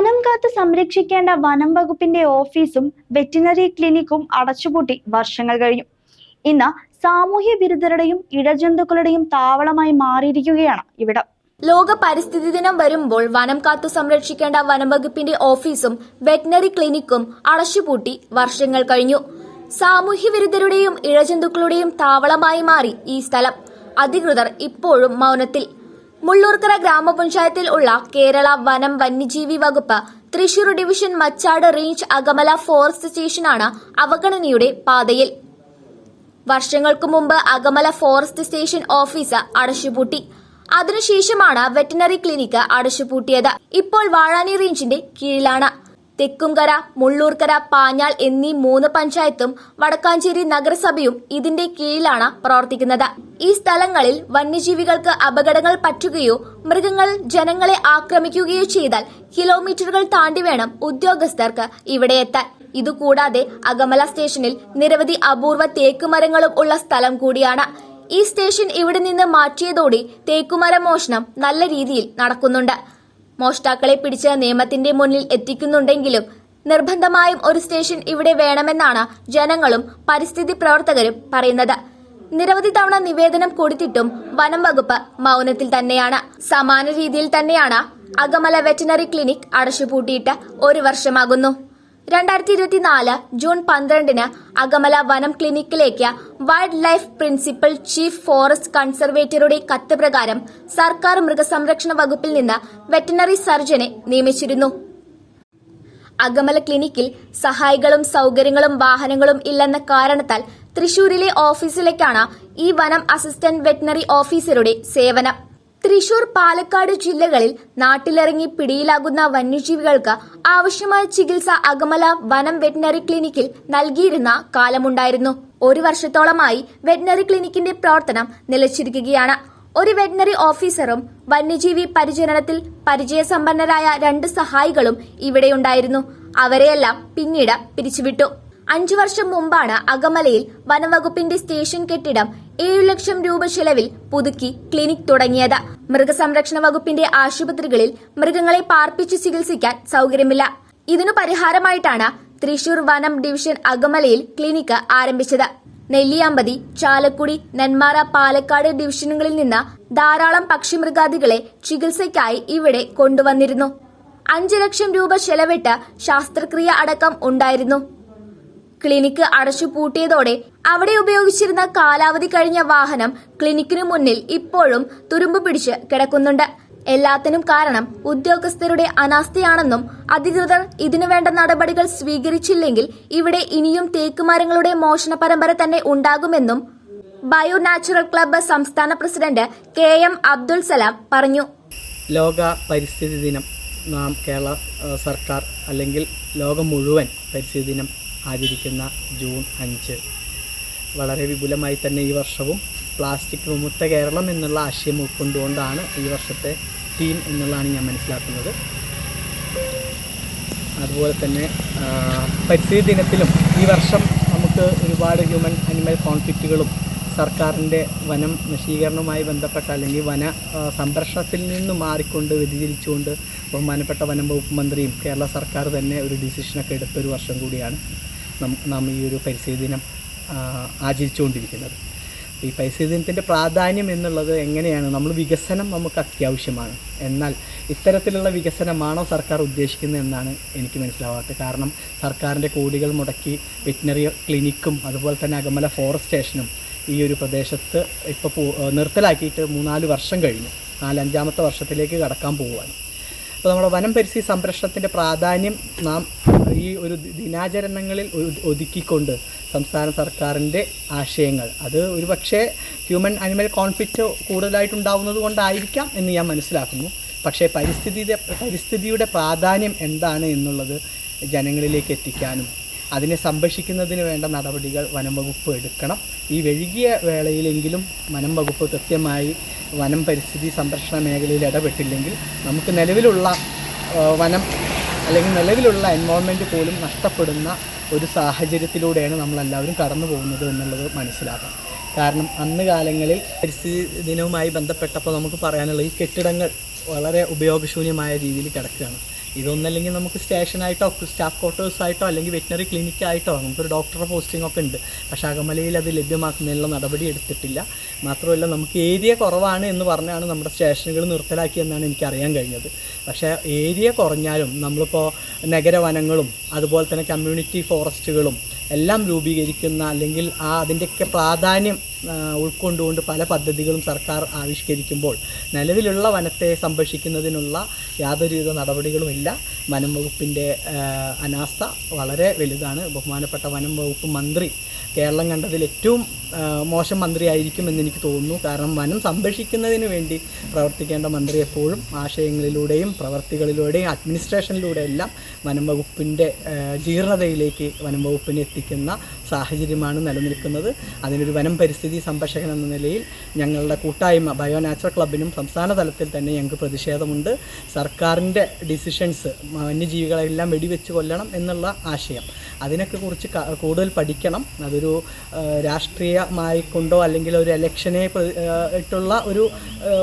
വനം കാത്ത് സംരക്ഷിക്കേണ്ട വനം വകുപ്പിന്റെ ഓഫീസും വെറ്റിനറി ക്ലിനിക്കും അടച്ചുപൂട്ടി വർഷങ്ങൾ കഴിഞ്ഞു. ഇന്ന് സാമൂഹ്യ വിരുദ്ധരുടെയും ഇഴജന്തുക്കളുടെയും താവളമായി മാറിയിരിക്കുകയാണ് ഇവിടെ. ലോക പരിസ്ഥിതി ദിനം വരുമ്പോൾ വനം കാത്തു സംരക്ഷിക്കേണ്ട വനംവകുപ്പിന്റെ ഓഫീസും വെറ്റിനറി ക്ലിനിക്കും അടച്ചുപൂട്ടി വർഷങ്ങൾ കഴിഞ്ഞു. സാമൂഹ്യ വിരുദ്ധരുടെയും ഇഴജന്തുക്കളുടെയും താവളമായി മാറി ഈ സ്ഥലം. അധികൃതർ ഇപ്പോഴും മൗനത്തിൽ. മുള്ളൂർക്കര ഗ്രാമപഞ്ചായത്തിൽ ഉള്ള കേരള വനം വന്യജീവി വകുപ്പ് Thrissur division Machad range Akamala forest സ്റ്റേഷനാണ് അവഗണനയുടെ പാതയിൽ. വർഷങ്ങൾക്ക് മുമ്പ് അകമല ഫോറസ്റ്റ് സ്റ്റേഷൻ ഓഫീസ് അടച്ചുപൂട്ടി. അതിനുശേഷമാണ് വെറ്റിനറി ക്ലിനിക്ക് അടച്ചുപൂട്ടിയത്. ഇപ്പോൾ വാഴാനി റേഞ്ചിന്റെ കീഴിലാണ്. തെക്കുംകര മുള്ളൂർക്കര പാഞ്ഞാൾ എന്നീ മൂന്ന് പഞ്ചായത്തും വടക്കാഞ്ചേരി നഗരസഭയും ഇതിന്റെ കീഴിലാണ് പ്രവർത്തിക്കുന്നത്. ഈ സ്ഥലങ്ങളിൽ വന്യജീവികൾക്ക് അപകടങ്ങൾ പറ്റുകയോ മൃഗങ്ങൾ ജനങ്ങളെ ആക്രമിക്കുകയോ ചെയ്താൽ കിലോമീറ്ററുകൾ താണ്ടി വേണം ഉദ്യോഗസ്ഥർക്ക് ഇവിടെ എത്താൻ. ഇതുകൂടാതെ അകമല സ്റ്റേഷനിൽ നിരവധി അപൂർവ തേക്കുമരങ്ങളും ഉള്ള സ്ഥലം കൂടിയാണ്. ഈ സ്റ്റേഷൻ ഇവിടെ നിന്ന് മാറ്റിയതോടെ തേക്കുമര മോഷണം നല്ല രീതിയിൽ നടക്കുന്നുണ്ട്. മോഷ്ടാക്കളെ പിടിച്ച് നിയമത്തിന്റെ മുന്നിൽ എത്തിക്കുന്നുണ്ടെങ്കിലും നിർബന്ധമായും ഒരു സ്റ്റേഷൻ ഇവിടെ വേണമെന്നാണ് ജനങ്ങളും പരിസ്ഥിതി പ്രവർത്തകരും പറയുന്നത്. നിരവധി തവണ നിവേദനം കൊടുത്തിട്ടും വനം വകുപ്പ് മൗനത്തിൽ തന്നെയാണ്. സമാന രീതിയിൽ തന്നെയാണ് അകമല വെറ്റിനറി ക്ലിനിക് അടച്ചുപൂട്ടിയിട്ട് ഒരു വർഷമാകുന്നു. രണ്ടായിരത്തി ഇരുപത്തിനാല് ജൂൺ പന്ത്രണ്ടിന് അകമല വനം ക്ലിനിക്കിലേക്ക് wild life principal chief forest കൺസർവേറ്ററുടെ കത്ത് പ്രകാരം സർക്കാർ മൃഗസംരക്ഷണ വകുപ്പിൽ നിന്ന് വെറ്റിനറി സർജനെ നിയമിച്ചിരുന്നു. അകമല ക്ലിനിക്കിൽ സഹായികളും സൗകര്യങ്ങളും വാഹനങ്ങളും ഇല്ലെന്ന കാരണത്താൽ തൃശൂരിലെ ഓഫീസിലേക്കാണ് ഈ വനം അസിസ്റ്റന്റ് വെറ്റിനറി ഓഫീസറുടെ സേവനം. തൃശൂർ പാലക്കാട് ജില്ലകളിൽ നാട്ടിലിറങ്ങി പിടിയിലാകുന്ന വന്യജീവികൾക്ക് ആവശ്യമായ ചികിത്സ അകമല വനം വെറ്റിനറി ക്ലിനിക്കിൽ നൽകിയിരുന്ന കാലമുണ്ടായിരുന്നു. ഒരു വർഷത്തോളമായി വെറ്റിനറി ക്ലിനിക്കിന്റെ പ്രവർത്തനം നിലച്ചിരിക്കുകയാണ്. ഒരു വെറ്റിനറി ഓഫീസറും വന്യജീവി പരിചരണത്തിൽ പരിചയസമ്പന്നരായ രണ്ട് സഹായികളും ഇവിടെയുണ്ടായിരുന്നു. അവരെയെല്ലാം പിന്നീട് പിരിച്ചുവിട്ടു. അഞ്ചു വർഷം മുമ്പാണ് അകമലയിൽ വനംവകുപ്പിന്റെ സ്റ്റേഷൻ കെട്ടിടം ഏഴു ലക്ഷം രൂപ ചെലവിൽ പുതുക്കി ക്ലിനിക് തുടങ്ങിയത്. മൃഗസംരക്ഷണ വകുപ്പിന്റെ ആശുപത്രികളിൽ മൃഗങ്ങളെ പാർപ്പിച്ച് ചികിത്സിക്കാൻ സൗകര്യമില്ല. ഇതിനു പരിഹാരമായിട്ടാണ് തൃശൂർ വനം ഡിവിഷൻ അകമലയിൽ ക്ലിനിക്ക് ആരംഭിച്ചത്. നെല്ലിയാമ്പതി ചാലക്കുടി നെന്മാറ പാലക്കാട് ഡിവിഷനുകളിൽ നിന്ന് ധാരാളം പക്ഷിമൃഗാദികളെ ചികിത്സയ്ക്കായി ഇവിടെ കൊണ്ടുവന്നിരുന്നു. അഞ്ചു ലക്ഷം രൂപ ചെലവിട്ട് ശാസ്ത്രക്രിയ അടക്കം ഉണ്ടായിരുന്നു. ക്ലിനിക്ക് അടച്ചുപൂട്ടിയതോടെ അവിടെ ഉപയോഗിച്ചിരുന്ന കാലാവധി കഴിഞ്ഞ വാഹനം ക്ലിനിക്കിനു മുന്നിൽ ഇപ്പോഴും തുരുമ്പ് പിടിച്ച് കിടക്കുന്നുണ്ട്. എല്ലാത്തിനും കാരണം ഉദ്യോഗസ്ഥരുടെ അനാസ്ഥയാണെന്നും അധികൃതർ ഇതിനുവേണ്ട നടപടികൾ സ്വീകരിച്ചില്ലെങ്കിൽ ഇവിടെ ഇനിയും തേക്കുമരങ്ങളുടെ മോഷണ പരമ്പര തന്നെ ഉണ്ടാകുമെന്നും ബയോ നാച്ചുറൽ ക്ലബ്ബ് സംസ്ഥാന president K M Abdul Salam പറഞ്ഞു. ലോക പരിസ്ഥിതി ദിനം നാം കേരള സർക്കാർ അല്ലെങ്കിൽ ലോകം മുഴുവൻ പരിസ്ഥിതി ദിനം ആചരിക്കുന്ന ജൂൺ അഞ്ച്. വളരെ വിപുലമായി തന്നെ ഈ വർഷവും പ്ലാസ്റ്റിക് വിമുക്ത കേരളം എന്നുള്ള ആശയം ഉൾക്കൊണ്ടുകൊണ്ടാണ് ഈ വർഷത്തെ തീം എന്നുള്ളതാണ് ഞാൻ മനസ്സിലാക്കുന്നത്. അതുപോലെ തന്നെ പരിസ്ഥിതി ദിനത്തിലും ഈ വർഷം നമുക്ക് ഒരുപാട് ഹ്യൂമൻ അനിമൽ കോൺഫ്ലിക്റ്റുകളും സർക്കാരിന്റെ വനം നശീകരണവുമായി ബന്ധപ്പെട്ട അല്ലെങ്കിൽ വന സംരക്ഷണത്തിൽ നിന്ന് മാറിക്കൊണ്ട് വ്യതിചലിച്ചുകൊണ്ട് ബഹുമാനപ്പെട്ട വനം വകുപ്പ് മന്ത്രിയും കേരള സർക്കാർ തന്നെ ഒരു ഡിസിഷനൊക്കെ എടുത്തൊരു വർഷം കൂടിയാണ്. നം- ഈ ഒരു പരിസ്ഥിതി ദിനം ആചരിച്ചുകൊണ്ടിരിക്കുന്നത്. ഈ പരിസ്ഥിതി ദിനത്തിന്റെ പ്രാധാന്യം എന്നുള്ളത് എങ്ങനെയാണ്? നമ്മൾ വികസനം നമുക്ക് അത്യാവശ്യമാണ്. എന്നാൽ ഇത്തരത്തിലുള്ള വികസനമാണോ സർക്കാർ ഉദ്ദേശിക്കുന്നത് എന്നാണ് എനിക്ക് മനസ്സിലാവാത്തത്. കാരണം സർക്കാരിന്റെ കോടികൾ മുടക്കി വെറ്റിനറി ക്ലിനിക്കും അതുപോലെ തന്നെ അകമല ഫോറസ്റ്റ് സ്റ്റേഷനും ഈ ഒരു പ്രദേശത്ത് ഇപ്പോൾ നിർത്തലാക്കിയിട്ട് മൂന്നാൽ വർഷം കഴിഞ്ഞു. നാലഞ്ചാമത്തെ വർഷത്തിലേക്ക് കടക്കാൻ പോവുകയാണ്. അപ്പോൾ നമ്മുടെ വനം പരിസ്ഥിതി സംരക്ഷണത്തിന്റെ പ്രാധാന്യം നാം ഈ ഒരു ദിനാചരണങ്ങളിൽ ഒതുക്കിക്കൊണ്ട് സംസ്ഥാന സർക്കാരിന്റെ ആശയങ്ങൾ. അത് ഒരു പക്ഷേ ഹ്യൂമൻ അനിമൽ കോൺഫ്ലിക്റ്റ് കൂടുതലായിട്ടുണ്ടാവുന്നത് കൊണ്ടായിരിക്കാം എന്ന് ഞാൻ മനസ്സിലാക്കുന്നു. പക്ഷേ പരിസ്ഥിതിയുടെ പരിസ്ഥിതിയുടെ പ്രാധാന്യം എന്താണ് എന്നുള്ളത് ജനങ്ങളിലേക്ക് എത്തിക്കാനും അതിനെ സംരക്ഷിക്കുന്നതിന് വേണ്ട നടപടികൾ വനം വകുപ്പ് എടുക്കണം. ഈ വൈകിയ വേളയിലെങ്കിലും വനം വകുപ്പ് കൃത്യമായി വനം പരിസ്ഥിതി സംരക്ഷണ മേഖലയിൽ ഇടപെട്ടില്ലെങ്കിൽ നമുക്ക് നിലവിലുള്ള വനം അല്ലെങ്കിൽ നിലവിലുള്ള എൻവോൺമെന്റ് പോലും നഷ്ടപ്പെടുന്ന ഒരു സാഹചര്യത്തിലൂടെയാണ് നമ്മളെല്ലാവരും കടന്നു പോകുന്നത് എന്നുള്ളത് മനസ്സിലാക്കാം. കാരണം അന്ന് കാലങ്ങളിൽ പരിസ്ഥിതി ദിനവുമായി ബന്ധപ്പെട്ടപ്പോൾ നമുക്ക് പറയാനുള്ള ഈ കെട്ടിടങ്ങൾ വളരെ ഉപയോഗശൂന്യമായ രീതിയിൽ കിടക്കുകയാണ്. ഇതൊന്നല്ലെങ്കിൽ നമുക്ക് സ്റ്റേഷനായിട്ടോ സ്റ്റാഫ് ക്വാർട്ടേഴ്സായിട്ടോ അല്ലെങ്കിൽ വെറ്റിനറി ക്ലിനിക്കായിട്ടോ നമുക്കൊരു ഡോക്ടറുടെ പോസ്റ്റിംഗ് ഒക്കെ ഉണ്ട്. പക്ഷേ അകമലയിൽ അത് ലഭ്യമാക്കുന്നതിനുള്ള നടപടി എടുത്തിട്ടില്ല. മാത്രമല്ല നമുക്ക് ഏരിയ കുറവാണ് എന്ന് പറഞ്ഞാണ് നമ്മുടെ സ്റ്റേഷനുകൾ നിർത്തലാക്കിയെന്നാണ് എനിക്ക് അറിയാൻ കഴിഞ്ഞത്. പക്ഷേ ഏരിയ കുറഞ്ഞാലും നമ്മളിപ്പോൾ നഗരവനങ്ങളും അതുപോലെ തന്നെ കമ്മ്യൂണിറ്റി ഫോറസ്റ്റുകളും എല്ലാം രൂപീകരിക്കുന്ന അല്ലെങ്കിൽ ആ അതിന്റെയൊക്കെ പ്രാധാന്യം ഉൾക്കൊണ്ടുകൊണ്ട് പല പദ്ധതികളും സർക്കാർ ആവിഷ്കരിക്കുമ്പോൾ നിലവിലുള്ള വനത്തെ സംരക്ഷിക്കുന്നതിനുള്ള യാതൊരുവിധ നടപടികളുമില്ല വനം വകുപ്പിന്റെ അനാസ്ഥ വളരെ വലുതാണ്. ബഹുമാനപ്പെട്ട വനം വകുപ്പ് മന്ത്രി കേരളം കണ്ടതിൽ ഏറ്റവും മോശം മന്ത്രിയായിരിക്കും എന്ന് എനിക്ക് തോന്നുന്നു. കാരണം വനം സംരക്ഷിക്കുന്നതിന് വേണ്ടി പ്രവർത്തിക്കേണ്ട മന്ത്രി എപ്പോഴും ആശയങ്ങളിലൂടെയും പ്രവർത്തികളിലൂടെയും അഡ്മിനിസ്ട്രേഷനിലൂടെ എല്ലാം വനം വകുപ്പിന്റെ ജീർണതയിലേക്ക് വനം വകുപ്പിനെ എത്തിക്കുന്ന സാഹചര്യമാണ് നിലനിൽക്കുന്നത്. അതിനൊരു വനം പരിസ്ഥിതി സംരക്ഷകൻ എന്ന നിലയിൽ ഞങ്ങളുടെ കൂട്ടായ്മ ബയോനാച്ചുറൽ ക്ലബിനും സംസ്ഥാന തലത്തിൽ തന്നെ ഞങ്ങൾക്ക് പ്രതിഷേധമുണ്ട്. സർക്കാരിന്റെ ഡിസിഷൻസ് വന്യജീവികളെല്ലാം വെടിവെച്ച് കൊല്ലണം എന്നുള്ള ആശയം. അതിനൊക്കെ കുറിച്ച് കൂടുതൽ പഠിക്കണം. അതൊരു രാഷ്ട്രീയമായിക്കൊണ്ടോ കൊണ്ടോ അല്ലെങ്കിൽ ഒരു ഇലക്ഷനെ ഇട്ടുള്ള ഒരു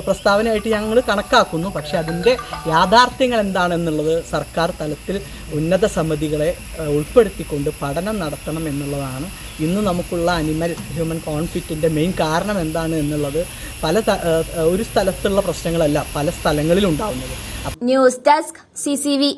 പ്രസ്താവനയായിട്ട് ഞങ്ങൾ കണക്കാക്കുന്നു. പക്ഷേ അതിന്റെ യാഥാർത്ഥ്യങ്ങൾ എന്താണെന്നുള്ളത് സർക്കാർ തലത്തിൽ ഉന്നത സമിതികളെ ഉൾപ്പെടുത്തിക്കൊണ്ട് പഠനം നടത്തണം എന്നുള്ളതാണ് ഇന്ന് നമുക്കുള്ള അനിമൽ ഹ്യൂമൻ കോൺഫ്ലിക്റ്റിന്റെ മെയിൻ കാരണം എന്താണ് എന്നുള്ളത് പല ഒരു സ്ഥലത്തുള്ള പ്രശ്നങ്ങളല്ല പല സ്ഥലങ്ങളിലും ഉണ്ടാവുന്നത് ന്യൂസ് ഡെസ്ക് സി